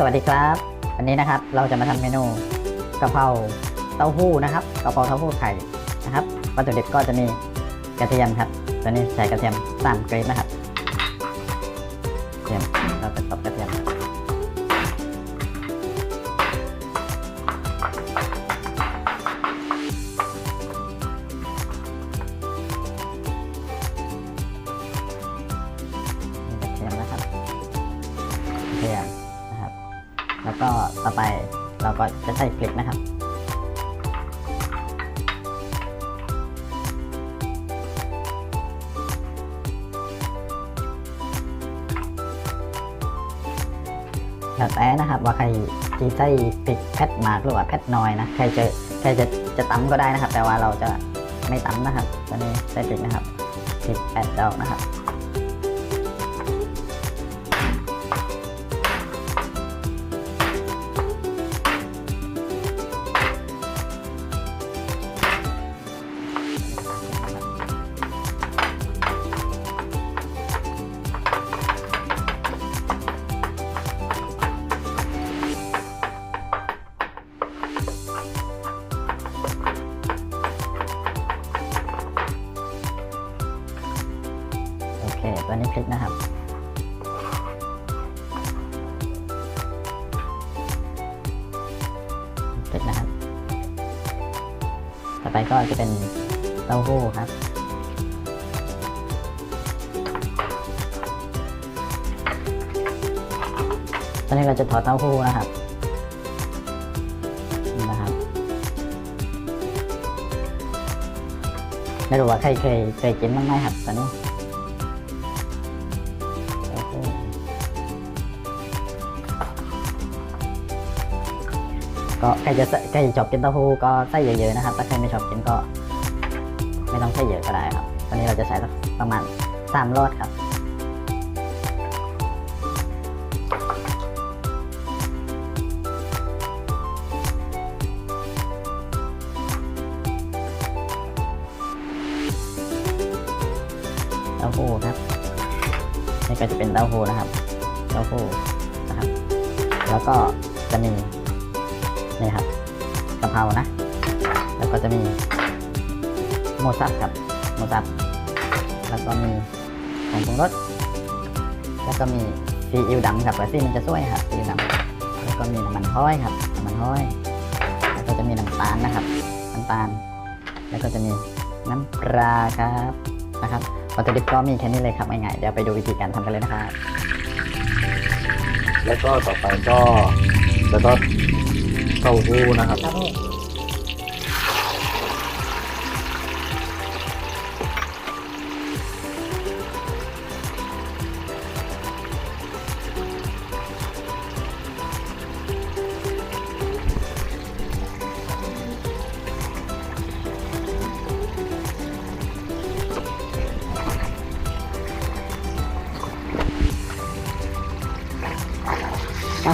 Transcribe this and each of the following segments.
สวัสดีครับวันนี้นะครับเราจะมาทำเมนูกะเพราเต้าหู้นะครับกะเพราเต้าหู้ไข่นะครับวัตถุดิบก็จะมีกระเทียมครับตัวนี้ใช้กระเทียมสามเกรดนะครับเทียมเราจะตบกระเทียม ก็จะใส่พริกนะครับ แล้วแต่นะครับว่าใครจีใส่พริกแพทมากหรือว่าแพทน้อยนะใครจะใครจะจะตำก็ได้นะครับ แต่ว่าเราจะไม่ตำนะครับตอนนี้ใส่พริกนะครับพริกแปดดอกนะครับ เคตัวนี้พริกนะครับพริกนะครับ ต่อไปก็จะเป็นเต้าหู้ครับตอนนี้เราจะถอดเต้าหู้นะครับนี่นะครับ ไม่รู้ว่าใครเคยเคยกินบ้างไหมครับตอนนี้ ก็ใครจะใส่ใครชอบกินเต้าหู้ก็ใส่เยอะๆนะครับ ถ้าใครไม่ชอบกินก็ ไม่ต้องใส่เยอะก็ได้ครับ ตอนนี้เราจะใส่สักประมาณสามรอดครับเต้าหู้ครับนี่ก็จะเป็นเต้าหู้นะครับ เต้าหู้นะครับ แล้วก็จะมี นี่ครับกะเพรานะ แล้วก็จะมีหมูสับครับหมูสับแล้วก็มีผงปรุงรสแล้วก็มีซีอิ๊วดำครับแล้วซีมันจะสวยครับซีอิ๊วดำแล้วก็มีน้ำมันห้อยครับน้ำมันห้อย แล้วก็จะมีน้ำตาลนะครับน้ำตาล แล้วก็จะมีน้ำปลาครับนะครับวัตถุดิบก็มีแค่นี้เลยครับง่ายๆเดี๋ยวไปดูวิธีการทำกันเลยนะครับแล้วก็ต่อไปก็แล้วก็ ต้าหู้นะครับเต้า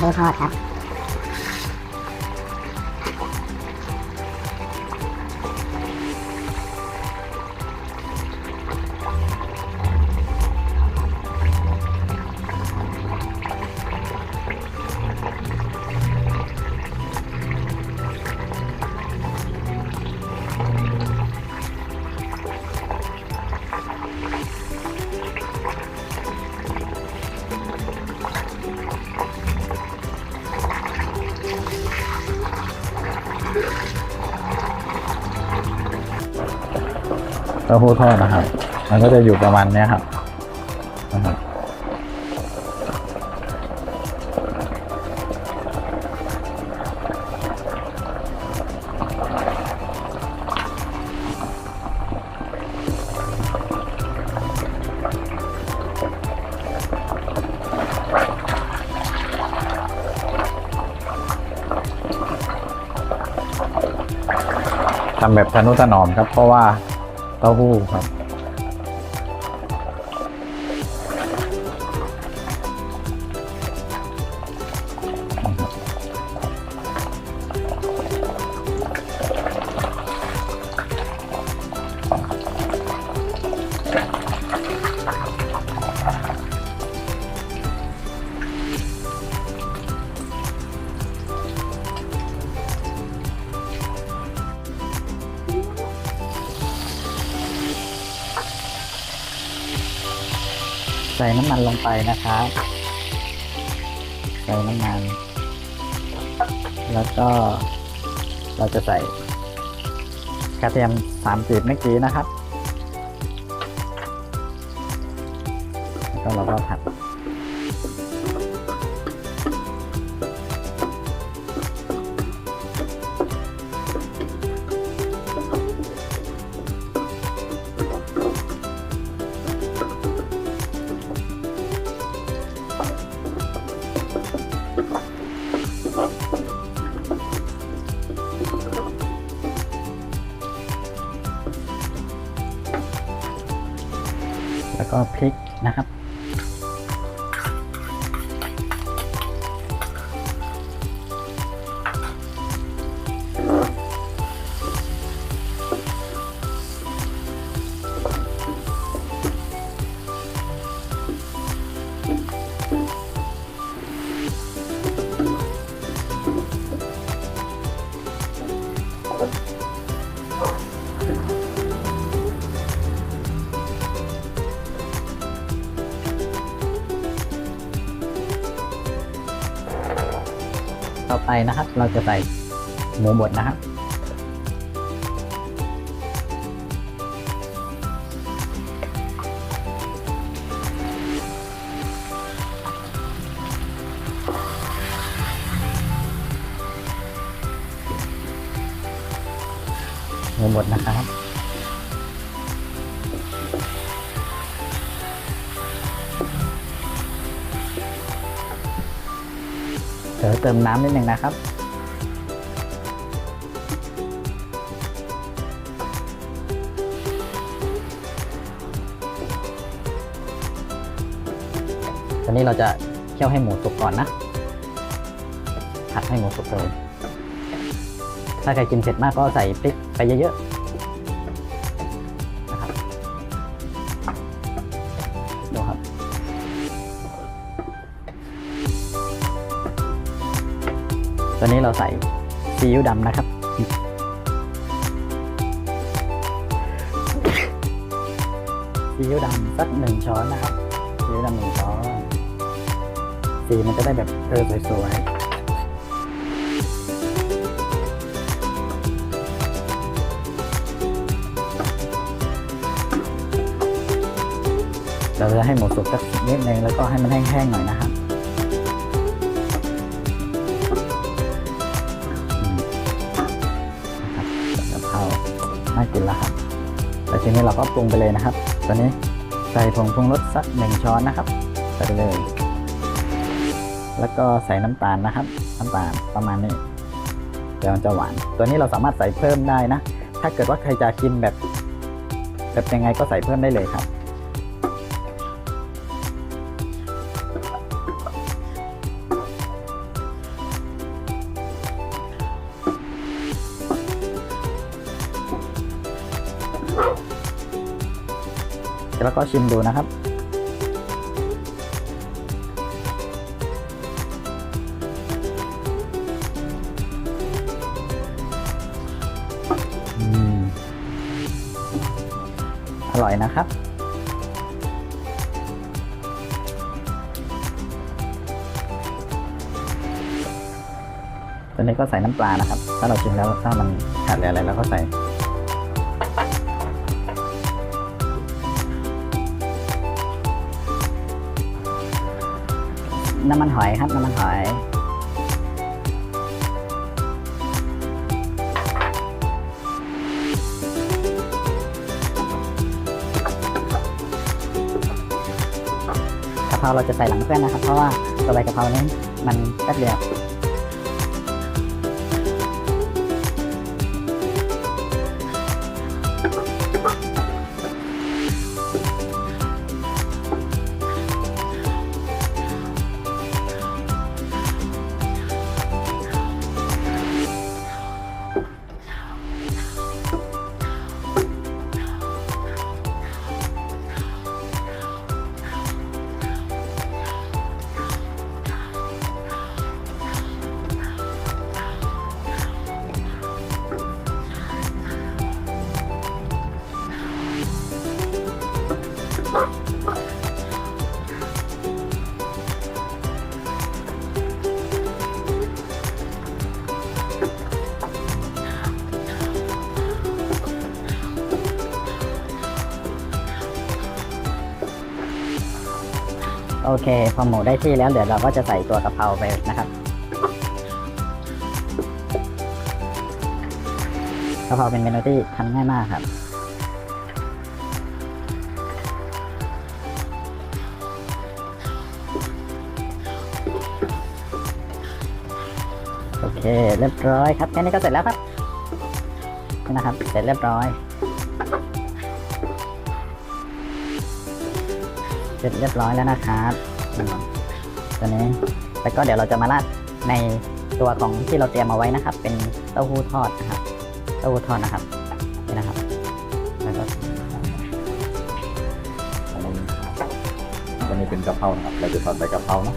หู้ทอดครับ ต้าหู้ทอดนะครับ มันก็จะอยู่ประมาณนี้ครับนะครับทำแบบทนุถนอมครับ เพราะว่า เต้าหู้ครับ ส่น้ำมันลงไปนะครับ ใส่น้ำมัน แล้วก็เราจะใส่กระเทียมสามจีบเมื่อกี้นะครับ แล้วก็เราก็ผัด ก็พริกนะครับ ต่อไปนะครับ เราจะใส่หมูบดนะครับหมูบดนะครับ ดี๋ยวเติมน้ำนิดหนึ่งนะครับ ตอนนี้เราจะเคี่ยวให้หมูสุกก่อนนะผัดให้หมูสุกเลยถ้าใครกินเผ็ดมากก็ใส่พริกไปเยอะๆ ตอนนี้เราใส่ซีอิ๊วดำนะครับ ซีอิ๊วดำสักหนึ่งช้อนนะครับ ซีอิ๊วดำหนึ่งช้อน สีมันจะได้แบบเออสวยๆเราจะให้หมูสุกสักนิดนึงแล้วก็ให้มันแห้งๆหน่อยนะครับ น่ากินแล้วครับแล้วทีนี้เราก็ปรุงไปเลยนะครับ ตอนนี้ใส่ผงปรุงรสสักหนึ่งช้อนนะครับใส่ไปเลย แล้วก็ใส่น้ำตาลนะครับ น้ำตาลประมาณนี้เดี๋ยวมันจะหวาน ตัวนี้เราสามารถใส่เพิ่มได้นะ ถ้าเกิดว่าใครจะกินแบบ แบบยังไงก็ใส่เพิ่มได้เลยครับ แล้วก็ชิมดูนะครับ อร่อยนะครับตอนนี้ก็ใส่น้ำปลานะครับ ถ้าเราชิมแล้วถ้ามันขาดอะไรเราก็ใส่ น้ำมันหอยครับ น้ำมันหอย กะเพราเราจะใส่หลังเพื่อนนะครับ เพราะว่าตัวใบกะเพรานี้มันแป๊บเดียว โอเค พอหมูได้ที่แล้วเดี๋ยวเราก็จะใส่ตัวกะเพราไปนะครับกะเพราเป็นเมนูที่ทำง่ายมากครับ โอเค เรียบร้อยครับแค่นี้ก็เสร็จแล้วครับนี่นะครับ เสร็จเรียบร้อย สร็จเรียบร้อยแล้วนะครับอืมตัวนี้แล้วก็เดี๋ยวเราจะมาราดในตัวของที่เราเตรียมเอาไว้นะครับ เป็นเต้าหู้ทอดนะครับเต้าหู้ทอดนะครับนี่นะครับแล้วก็ตัวนี้เป็นกะเพรานะครับเราจะทอดใบกะเพราเนาะ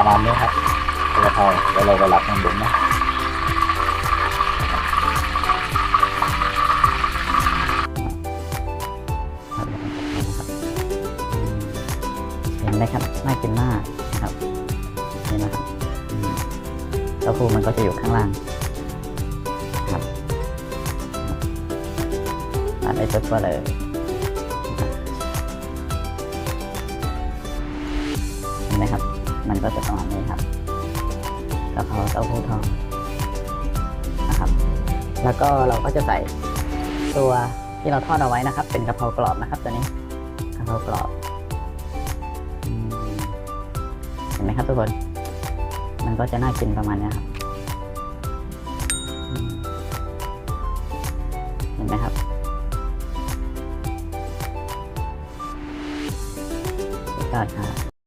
ประมาณนี้ครับกะเพราแล้วเราก็หลับข้างบนนะเห็นไหมครับน่ากินมากนะครับนี่นะครับเต้าหู้มันก็จะอยู่ข้างล่างครับตัดได้ตัวเลยนะครับเห็นไห มันก็จะประมาณนี้ครับกะเพราเต้าหู้ทองนะครับ แล้วก็เราก็จะใส่ตัวที่เราทอดเอาไว้นะครับ เป็นกะเพรากรอบนะครับตัวนี้กะเพรากรอบเห็นไหมครับทุกคน มันก็จะน่ากินประมาณนี้ครับเห็นไหมครับสุดยอดครับ